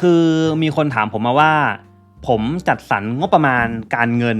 คือมีคนถามผมมาว่า ผมจัดสรรงบประมาณการเงิน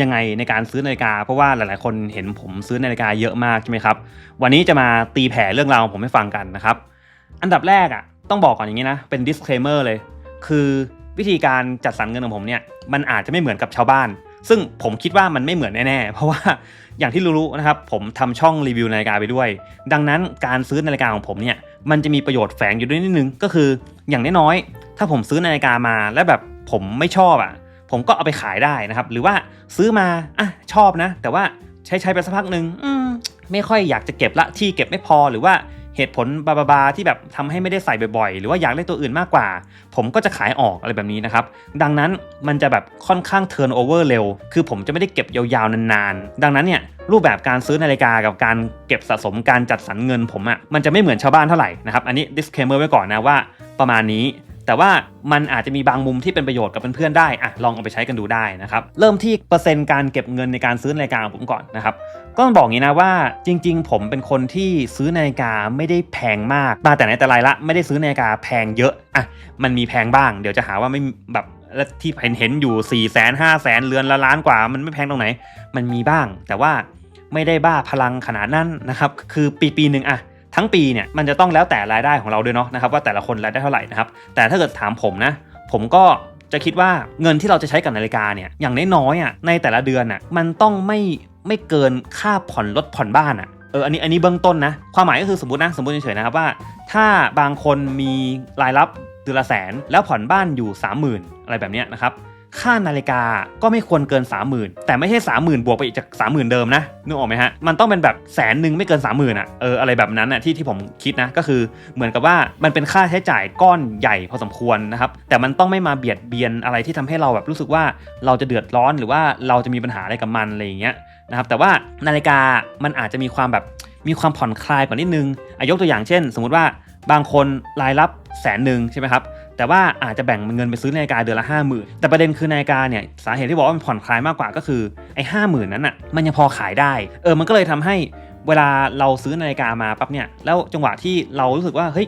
ยังไงในการซื้อนาฬิกา เพราะว่าหลาย ๆ คนเห็นผมซื้อนาฬิกาเยอะมากใช่ไหมครับ วันนี้จะมาตีแผ่เรื่องราวของผมให้ฟังกันนะครับ อันดับแรกอะต้องบอกก่อนอย่างนี้นะเป็น disclaimer เลย คือวิธีการจัดสรรเงินของผมเนี่ยมันอาจจะไม่เหมือนกับชาวบ้าน ซึ่งผมคิดว่ามันไม่เหมือนแน่ๆ เพราะว่าอย่างที่รู้ๆนะครับผมทำช่องรีวิวนาฬิกาไปด้วย ดังนั้นการซื้อนาฬิกาของผมเนี่ยมันจะมีประโยชน์แฝงอยู่ด้วยนิดนึงก็คืออย่างน้อยๆถ้าผมซื้อนาฬิกามาแล้วแบบผมไม่ชอบอะผมก็เอาไปขายได้นะครับ หรือว่าซื้อมาอะชอบนะ แต่ว่าใช้ใช้ไปสักพักหนึ่งไม่ค่อยอยากจะเก็บละที่เก็บไม่พอหรือว่า เหตุผลบาบาบาที่แบบทำให้ไม่ได้ใส่บ่อยๆ หรือว่าอยากได้ตัวอื่นมากกว่า ผมก็จะขายออกอะไรแบบนี้นะครับ ดังนั้นมันจะแบบค่อนข้างเทิร์นโอเวอร์เร็ว คือผมจะไม่ได้เก็บยาวๆนานๆ ดังนั้นเนี่ยรูปแบบการซื้อนาฬิกากับการเก็บสะสมการจัดสรรเงินผมอะ่ะมันจะไม่เหมือนชาวบ้านเท่าไหร่นะครับ อันนี้ disclaimer ไว้ก่อนนะว่าประมาณนี้ แต่ว่ามันอาจจะมีบางมุมที่เป็นประโยชน์กับเพื่อนๆได้อะลองเอาไปใช้กันดูได้นะครับ เริ่มที่เปอร์เซ็นต์การเก็บเงินในการซื้อนาฬิกาของผมก่อนนะครับ ก็ต้องบอกงี้นะว่าจริง ๆ ผมเป็นคนที่ซื้อนาฬิกาไม่ได้แพงมาก มาแต่ไหนแต่ไรละไม่ได้ซื้อนาฬิกาแพงเยอะอะมันมีแพงบ้าง เดี๋ยวจะหาว่าไม่แบบและที่เห็นเห็นอยู่4ี่แสนห้าแสนเรือนละล้านกว่า มันไม่แพงตรงไหน มันมีบ้าง แต่ว่าไม่ได้บ้าพลังขนาดนั้นนะครับ คือปีปีหนึ่งอะ ทั้งปีเนี่ยมันจะต้องแล้วแต่รายได้ของเราด้วยเนาะนะครับว่าแต่ละคนรายได้เท่าไหร่นะครับแต่ถ้าเกิดถามผมนะ ผมก็จะคิดว่าเงินที่เราจะใช้กับนาฬิกาเนี่ยอย่างน้อยๆอะในแต่ละเดือนอะมันต้องไม่ไม่เกินค่าผ่อนรถผ่อนบ้านอะเอออันนี้อันนี้เบื้องต้นนะความหมายก็คือสมมตินะสมมติเฉยๆนะครับว่า ถ้าบางคนมีรายรับเดือนละแสนแล้วผ่อนบ้านอยู่ 30,000 อะไรแบบนี้นะครับ ค่านาฬิกาก็ไม่ควรเกิน 30,000 แต่ไม่ใช่ 30,000 บวกไปอีกจาก 30,000 เดิมนะนึกออกไหมฮะ มันต้องเป็นแบบแสนหนึ่งไม่เกิน 30,000อะเอออะไรแบบนั้นอะที่ที่ผมคิดนะก็คือเหมือนกับว่ามันเป็นค่าใช้จ่ายก้อนใหญ่พอสมควรนะครับแต่มันต้องไม่มาเบียดเบียนอะไรที่ทำให้เราแบบรู้สึกว่าเราจะเดือดร้อนหรือว่าเราจะมีปัญหาอะไรกับมันอะไรอย่างเงี้ยนะครับแต่ว่านาฬิกามันอาจจะมีความแบบมีความผ่อนคลายกว่านิดนึงอายกตัวอย่างเช่น สมมุติว่าบางคนรายรับแสนหนึ่งใช่ไหมครับ แต่ว่าอาจจะแบ่งเงินไปซื้อนาฬิกาเดือนละห้าหมื่นแต่ประเด็นคือนาฬิกาเนี่ยสาเหตุที่บอกว่ามันผ่อนคลายมากกว่าก็คือไอ้ห้าหมื่นนั้นอะมันยังพอขายได้ เออมันก็เลยทำให้เวลาเราซื้อนาฬิกามาปั๊บเนี่ยแล้วจังหวะที่เรารู้สึกว่าเฮ้ย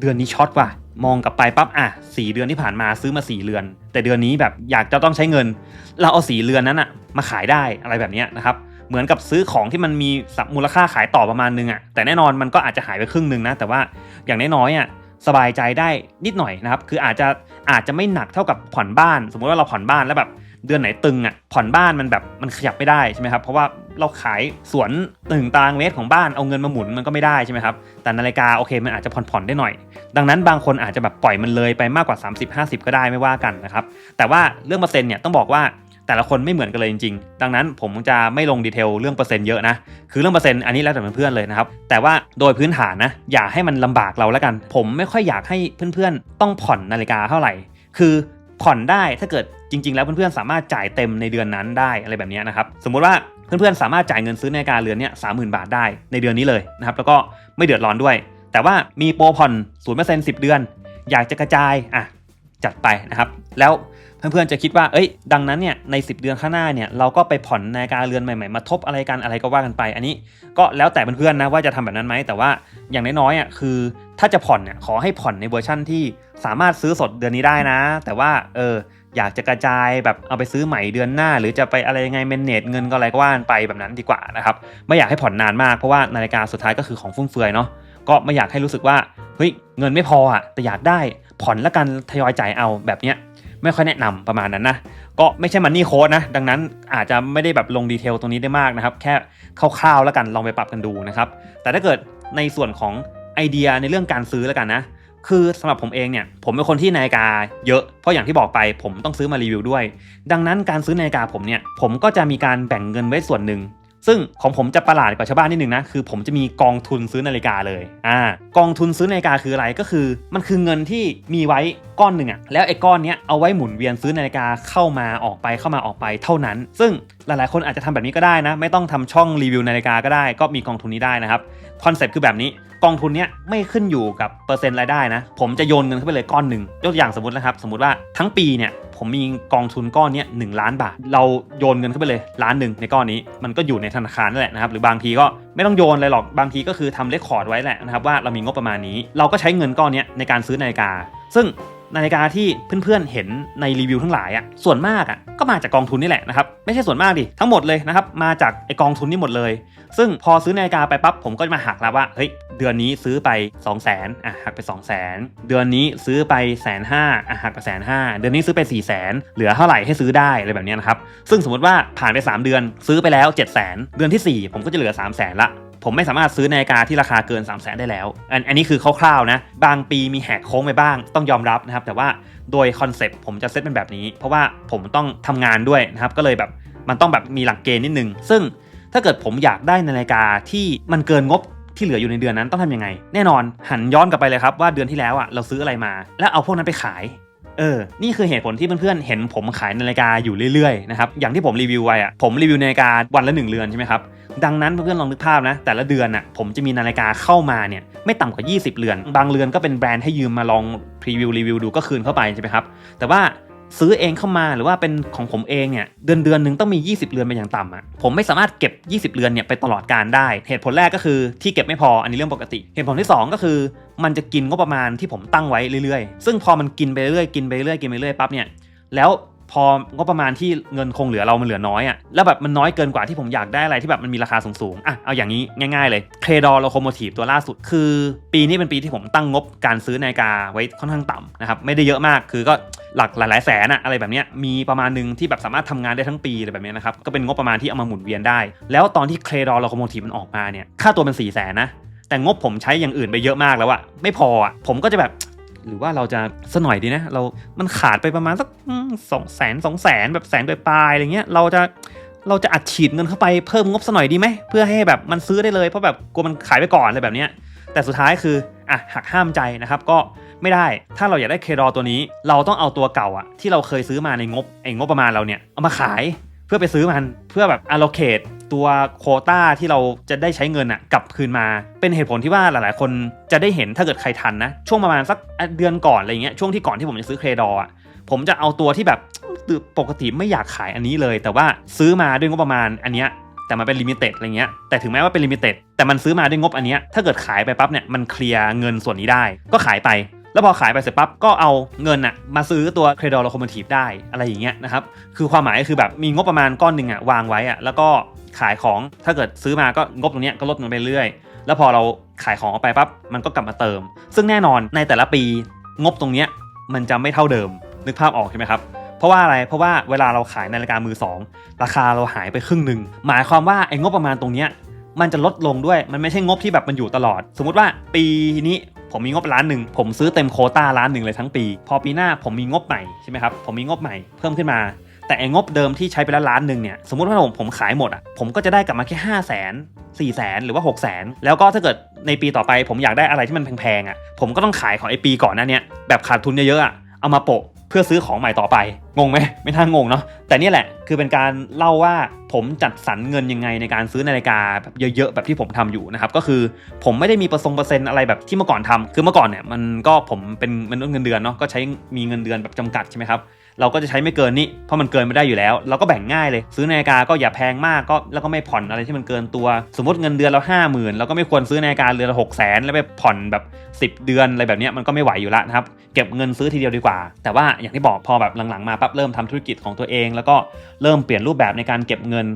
เดือนนี้ช็อตว่ะมองกลับไปปั๊บอะสี่เดือนที่ผ่านมาซื้อมาสี่เรือน แต่เดือนนี้แบบอยากจะต้องใช้เงิน เราเอาสี่เรือนนั้นอะมาขายได้อะไรแบบนี้นะครับเหมือนกับซื้อของที่มันมีมูลค่าขายต่อประมาณนึงอะแต่แน่นอนมันก็อาจจะหายไปครึ่งนึงนะแต่ว่าอย่างน้อยๆอะ สบายใจได้นิดหน่อยนะครับ คืออาจจะอาจจะไม่หนักเท่ากับผ่อนบ้าน สมมติว่าเราผ่อนบ้านแล้วแบบเดือนไหนตึงอะผ่อนบ้านมันแบบมันขยับไม่ได้ใช่ไหมครับเพราะว่าเราขายสวนตึงตารางเมตรของบ้านเอาเงินมาหมุนมันก็ไม่ได้ใช่ไหมครับแต่นาฬิกาโอเคมันอาจจะผ่อนผ่อนได้หน่อย ดังนั้นบางคนอาจจะแบบปล่อยมันเลยไปมากกว่า 30-50 ก็ได้ไม่ว่ากันนะครับแต่ว่าเรื่องเปอร์เซ็นต์เนี่ยต้องบอกว่า แต่ละคนไม่เหมือนกันเลยจริงๆ ดังนั้นผมจะไม่ลงดีเทลเรื่องเปอร์เซ็นต์เยอะนะ คือเรื่องเปอร์เซ็นต์อันนี้แล้วแต่เพื่อนๆเลยนะครับ แต่ว่าโดยพื้นฐานนะ อย่าให้มันลำบากเราแล้วกัน ผมไม่ค่อยอยากให้เพื่อนๆ ต้องผ่อนนาฬิกาเท่าไหร่ คือผ่อนได้ถ้าเกิดจริง ๆ แล้วเพื่อนๆ สามารถจ่ายเต็มในเดือนนั้นได้อะไรแบบนี้นะครับ สมมุติว่าเพื่อนๆ สามารถจ่ายเงินซื้อนาฬิกาเรือนเนี้ยสามหมื่นบาทได้ในเดือนนี้เลยนะครับ แล้วก็ไม่เดือดร้อนด้วย แต่ว่ามีโปรผ่อนศูนย์เปอร์เซ็นต์สิบเดือน อยากจะกระจายอะจัดไปนะครับ แล้ว เพื่อนๆจะคิดว่า เอ้ย ดังนั้นเนี่ย ใน 10 เดือนข้างหน้าเนี่ย เราก็ไปผ่อนนาฬิกาเรือนใหม่ๆ มาทบอะไรกันอะไรก็ว่ากันไป อันนี้ก็แล้วแต่เพื่อนๆนะว่าจะทำแบบนั้นไหม แต่ว่าอย่างน้อยๆอะคือ ถ้าจะผ่อนเนี่ย ขอให้ผ่อนในเวอร์ชั่นที่สามารถซื้อสดเดือนนี้ได้นะ แต่ว่า เออ อยากจะกระจายแบบเอาไปซื้อใหม่เดือนหน้า หรือจะไปอะไรยังไงเมนเนตเงินก็อะไรก็ว่ากันไปแบบนั้นดีกว่านะครับ ไม่อยากให้ผ่อนนานมาก เพราะว่านาฬิกาสุดท้ายก็คือของฟุ่มเฟือยเนาะ ก็ไม่อยากให้รู้สึกว่า เฮ้ย เงินไม่พออะ แต่อยากได้ผ่อนล้วกันทยอยจ่ายเอาแบบเนี้ย ไม่ค่อยแนะนำประมาณนั้นนะ ก็ไม่ใช่มันนี่โค้ดนะ ดังนั้นอาจจะไม่ได้แบบลงดีเทลตรงนี้ได้มากนะครับ แค่คร่าวๆแล้วกันลองไปปรับกันดูนะครับ แต่ถ้าเกิดในส่วนของไอเดียในเรื่องการซื้อแล้วกันนะ คือสำหรับผมเองเนี่ย ผมเป็นคนที่นาฬิกาเยอะ เพราะอย่างที่บอกไปผมต้องซื้อมารีวิวด้วย ดังนั้นการซื้อนาฬิกาผมเนี่ย ผมก็จะมีการแบ่งเงินไว้ส่วนหนึ่ง ซึ่งของผมจะประหลาดกว่าชาวบ้านนิดนึงนะคือผมจะมีกองทุนซื้อนาฬิกาเลยอ่ากองทุนซื้อนาฬิกาคืออะไรก็คือ มันคือเงินที่มีไว้ก้อนหนึ่งอะแล้วไอ้ก้อนเนี้ยเอาไว้หมุนเวียนซื้อนาฬิกาเข้ามาออกไปเข้ามาออกไปเท่านั้น ซึ่ง หลายๆ คนอาจจะทำแบบนี้ก็ได้นะ ไม่ต้องทำช่องรีวิวนาฬิกาก็ได้ ก็มีกองทุนนี้ได้นะครับคอนเซ็ปต์คือแบบนี้กองทุนเนี้ยไม่ขึ้นอยู่กับเปอร์เซ็นต์รายได้นะ ผมจะโยนเงินเข้าไปเลยก้อนหนึ่งยกตัวอย่างสมมตินะครับ สมมติว่าทั้งปีเนี่ยผมมีกองทุนก้อนเนี้ยหล้านบาท เราโยนเงินเข้าไปเลยล้านหนึ่งในก้อนนี้มันก็อยู่ในธนาคารนั่นแหละนะครับหรือบางทีก็ไม่ต้องโยนเลยหรอกบางทีก็คือทำเลคคอร์ดไว้แหละนะครับว่าเรามีงบประมาณนี้ เราก็ใช้เงินก้อนนี้ในการซื้อนาฬิกา ซึ่ง นาฬิกาที่เพื่อนๆเห็นในรีวิวทั้งหลายอะส่วนมากอะก็มาจากกองทุนนี่แหละนะครับไม่ใช่ส่วนมากดิทั้งหมดเลยนะครับมาจากไอกองทุนนี่หมดเลย ซึ่งพอซื้อนาฬิกาไปปั๊บผมก็จะมาหักแล้วว่าเฮ้ยเดือนนี้ซื้อไป 2 0 0 0 0นอะหักไป 2 0 0 0 0 0 เดือนนี้ซื้อไปแสนห้าอะหักไปแสนห้าเดือนนี้ซื้อไป 4 0 0 0 0 0เหลือเท่าไหร่ให้ซื้อได้อะไรแบบนี้นะครับซึ่งสมมติว่าผ่านไป 3 เดือนซื้อไปแล้ว 7 0 0 0 0 0เดือนทีสี่4 ผมก็จะเหลือ 3 0 0 0 0 0ละ ผมไม่สามารถซื้อนาฬิกาที่ราคาเกิน 3 0 0 0 0 0ได้แล้ว อันอันนี้คือคร่าวๆนะ บางปีมีแหกโค้งไปบ้าง ต้องยอมรับนะครับ แต่ว่าโดยคอนเซปต์ผมจะเซตเป็นแบบนี้ เพราะว่าผมต้องทำงานด้วยนะครับ ก็เลยแบบมันต้องแบบมีหลักเกณฑ์นิดนึง ซึ่งถ้าเกิดผมอยากได้นาฬิกาที่มันเกินงบที่เหลืออยู่ในเดือนนั้นต้องทำยังไง แน่นอนหันย้อนกลับไปเลยครับว่าเดือนที่แล้วอะเราซื้ออะไรมา แล้วเอาพวกนั้นไปขาย เออ นี่คือเหตุผลที่เพื่อนๆ เห็นผมขายนาฬิกาอยู่เรื่อยๆ นะครับ อย่างที่ผมรีวิวไว้อะผมรีวิวนาฬิกาวันละหนึ่งเรือนใช่ไหมครับ ดังนั้นเพื่อนๆ ลองนึกภาพนะ แต่ละเดือนอะผมจะมีนาฬิกาเข้ามาเนี่ยไม่ต่ำกว่า 20 เรือน บางเรือนก็เป็นแบรนด์ให้ยืมมาลองพรีวิวรีวิวดูก็คืนเข้าไปใช่ไหมครับ แต่ว่า ซื้อเองเข้ามาหรือว่าเป็นของผมเองเนี่ยเดือนเดือนหนึ่งต้องมี 20 เรือนเป็นอย่างต่ำอะผมไม่สามารถเก็บ 20 เรือนเนี่ยไปตลอดการได้ เหตุผลแรกก็คือที่เก็บไม่พออันนี้เรื่องปกติ เหตุผลที่ 2 ก็คือ มันจะกินงบประมาณที่ผมตั้งไว้เรื่อยๆ ซึ่งพอมันกินไปเรื่อยกินไปเรื่อยกินไปเรื่อยปั๊บเนี่ยแล้ว พองบประมาณที่เงินคงเหลือเรามันเหลือน้อยอะ่ะแล้วแบบมันน้อยเกินกว่าที่ผมอยากได้อะไรที่แบบมันมีราคาสูงๆอะเอาอย่างนี้ง่ายๆเลยเครดอร์โลโคโมทีฟตัวล่าสุด คือ ปีนี้เป็นปีที่ผมตั้งงบการซื้อนาฬิกาไว้ค่อนข้างต่ำนะครับไม่ได้เยอะมากคือก็หลักหลายๆแสนอะอะไรแบบนี้มีประมาณหนึ่งที่แบบสามารถทำงานได้ทั้งปีอะไรแบบนี้นะครับก็เป็นงบประมาณที่เอามาหมุนเวียนได้ แล้วตอนที่เครดอร์โลโคโมทีฟมันออกมาเนี่ยค่าตัวเป็น4ี่แสนนะแต่งบผมใช้อย่างอื่นไปเยอะมากแล้วอะไม่พออะผมก็จะแบบ หรือว่าเราจะสหน่อยดีนะ เรา มันขาดไปประมาณสักสองแสนสองแสนแบบแสนปลายๆอะไรเงี้ย เราจะ เราจะอัดฉีดเงินเข้าไปเพิ่มงบสหน่อยดีไหม เพื่อให้แบบมันซื้อได้เลย เพราะแบบกลัวมันขายไปก่อนอะไรแบบเนี้ย แต่สุดท้ายคือ อะ หักห้ามใจนะครับ ก็ไม่ได้ ถ้าเราอยากได้เครอตัวนี้ เราต้องเอาตัวเก่าอะที่เราเคยซื้อมาในงบไอ้งบประมาณเราเนี่ย เอามาขายเพื่อไปซื้อมัน เพื่อแบบ allocate ตัวโคต้าที่เราจะได้ใช้เงินอะกลับคืนมา เป็นเหตุผลที่ว่าหลายๆ คนจะได้เห็นถ้าเกิดใครทันนะ ช่วงประมาณสักเดือนก่อนอะไรเงี้ยช่วงที่ก่อนที่ผมจะซื้อเครดออะผมจะเอาตัวที่แบบปกติไม่อยากขายอันนี้เลย แต่ว่าซื้อมาด้วยงบประมาณอันเนี้ยแต่มันเป็นลิมิเต็ดอะไรเงี้ย แต่ถึงแม้ว่าเป็นลิมิเต็ด แต่มันซื้อมาด้วยงบอันเนี้ย ถ้าเกิดขายไปปั๊บเนี่ย มันเคลียร์เงินส่วนนี้ได้ ก็ขายไป แล้วพอขายไปเสร็จปั๊บ ก็เอาเงินอะมาซื้อตัวเครดอร์โลโคโมทีฟได้ อะไรอย่างเงี้ยนะครับ คือความหมายก็คือแบบมีงบประมาณก้อนหนึ่งอะวางไว้อะแล้วก็ ขายของถ้าเกิดซื้อมาก็งบตรงนี้ก็ลดลงไปเรื่อย แล้วพอเราขายของออกไปปั๊บมันก็กลับมาเติม ซึ่งแน่นอนในแต่ละปีงบตรงนี้มันจะไม่เท่าเดิม นึกภาพออกใช่ไหมครับเพราะว่าอะไร เพราะว่าเวลาเราขายนาฬิกามือสองราคาเราหายไปครึ่งหนึ่ง หมายความว่าไอ้งบประมาณตรงเนี้ยมันจะลดลงด้วย มันไม่ใช่งบที่แบบมันอยู่ตลอด สมมุติว่าปีนี้ผมมีงบล้านหนึ่ง ผมซื้อเต็มโคต้าล้านหนึ่งเลยทั้งปี พอปีหน้าผมมีงบใหม่ใช่ไหมครับ ผมมีงบใหม่เพิ่มขึ้นมา แต่ไอ้งบเดิมที่ใช้ไปแล้วล้านหนึ่งเนี่ยสมมติว่าผมผมขายหมดอะผมก็จะได้กลับมาแค่ห้าแสนสี่แสนหรือว่า6 0แสนแล้วก็ถ้าเกิดในปีต่อไปผมอยากได้อะไรที่มันแพงๆอะผมก็ต้องขายของไอ้ปีก่อนหน้าเนี้ยแบบขาดทุนเยอะๆอะเอามาโปะเพื่อซื้อของใหม่ต่อไป งงไหมไม่ท่างงเนาะแต่นี่แหละ คือเป็นการเล่าว่าผมจัดสรรเงินยังไงในการซื้อนาฬิกาแบบเยอะๆ แบบที่ผมทำอยู่นะครับ ก็คือผมไม่ได้มีประสงค์เปอร์เซ็นต์อะไรแบบที่เมื่อก่อนทำคือเมื่อก่อนเนี่ยมันก็ผมเป็นมนุษย์เงินเดือนเนาะก็ใช้มีเงินเดือนแบบจำกัดใช่ไหมครับเราก็จะใช้ไม่เกินนี้เพราะมันเกินไม่ได้อยู่แล้ว เราก็แบ่งง่ายเลย ซื้อนาฬิกาก็อย่าแพงมากก็แล้วก็ไม่ผ่อนอะไรที่มันเกินตัว สมมติเงินเดือนเราห้าหมื่นเราก็ไม่ควรซื้อนาฬิกาเรือนละหกแสนแล้วไปผ่อนแบบ 10 เดือนอะไรแบบนี้มันก็ไม่ไหวอยู่แล้วนะครับ เก็บเงินซื้อทีเดียวดีกว่า แต่ว่าอย่างที่บอกพอแบบหลังๆมาปั๊บเริ่มทำธุรกิจของตัวเอง แล้วก็เริ่มเปลี่ยนรูปแบบในการเก็บเงิน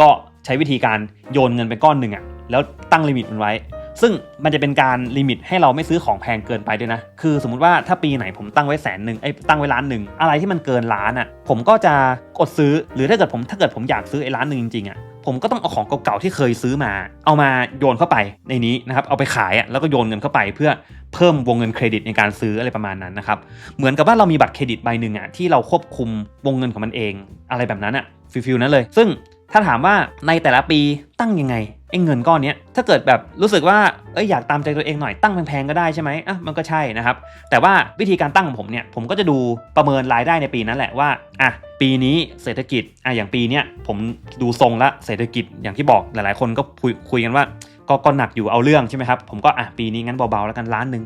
ก็ใช้วิธีการโยนเงินไปก้อนหนึ่งอะแล้วตั้งลิมิตมันไว้ ซึ่งมันจะเป็นการลิมิตให้เราไม่ซื้อของแพงเกินไปด้วยนะ คือสมมติว่าถ้าปีไหนผมตั้งไว้แสนหนึ่งไอ้ตั้งไว้ล้านหนึ่งอะไรที่มันเกินล้านอะผมก็จะกดซื้อหรือถ้าเกิดผมถ้าเกิดผมอยากซื้อไอ้ล้านหนึ่งจริงๆอะ ผมก็ต้องเอาของเก่าๆที่เคยซื้อมา เอามาโยนเข้าไปในนี้นะครับเอาไปขายอะแล้วก็โยนเงินเข้าไป เพื่อเพิ่มวงเงินเครดิตในการซื้ออะไรประมาณนั้นนะครับเหมือนกับว่าเรามีบัตรเครดิตใบหนึ่งอะที่เราควบคุมวงเงินของมันเอง อะไรแบบนั้นอะฟิลๆนั้นเลย ซึ่ง ถ้าถามว่าในแต่ละปีตั้งยังไงไอ้เงินก้อนนี้ถ้าเกิดแบบรู้สึกว่าเอ้ยอยากตามใจตัวเองหน่อยตั้งแพงๆก็ได้ใช่ไหมอะมันก็ใช่นะครับ แต่ว่าวิธีการตั้งของผมเนี่ยผมก็จะดูประเมินรายได้ในปีนั้นแหละว่าอะปีนี้เศรษฐกิจอะอย่างปีเนี้ยผมดูทรงละเศรษฐกิจอย่างที่บอกหลายๆ คนก็คุยคุยกันว่า ก็ก็หนักอยู่เอาเรื่องใช่ไหมครับ ผมก็อะปีนี้งั้นเบาๆแล้วกันล้านหนึ่ง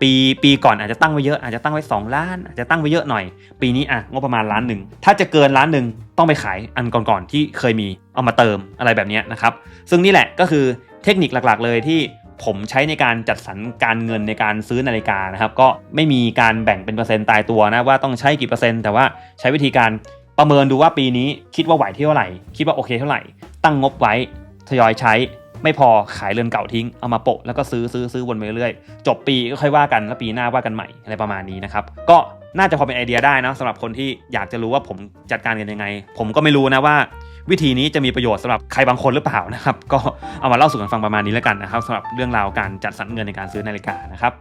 ปีปีก่อนอาจจะตั้งไว้เยอะอาจจะตั้งไว้ 2 ล้าน อาจจะตั้งไว้เยอะหน่อย ปีนี้อะงบประมาณล้านหนึ่งถ้าจะเกินล้านหนึ่งต้องไปขายอันก่อนๆที่เคยมีเอามาเติมอะไรแบบนี้นะครับซึ่งนี่แหละก็คือเทคนิคหลักๆ เลยที่ผมใช้ในการจัดสรรการเงินในการซื้อนาฬิกานะครับก็ไม่มีการแบ่งเป็นเปอร์เซ็นต์ตายตัวนะว่าต้องใช้กี่เปอร์เซ็นต์แต่ว่าใช้วิธีการประเมินดูว่าปีนี้คิดว่าไหวเท่าไหร่ คิดว่าโอเคเท่าไหร่ ตั้งงบไว้ทยอยใช้ ไม่พอขายเรือนเก่าทิ้งเอามาโปะแล้วก็ซื้อซื้อซื้อวนไปเรื่อยจบปีก็ค่อยว่ากันแล้วปีหน้าว่ากันใหม่อะไรประมาณนี้นะครับก็น่าจะพอเป็นไอเดียได้นะสำหรับคนที่อยากจะรู้ว่าผมจัดการกันยังไง ผมก็ไม่รู้นะว่า วิธีนี้จะมีประโยชน์สำหรับใครบางคนหรือเปล่านะครับ ก็เอามาเล่าสู่กันฟังประมาณนี้แล้วกันนะครับสำหรับเรื่องราวการจัดสรรเงินในการซื้อนาฬิกานะครับ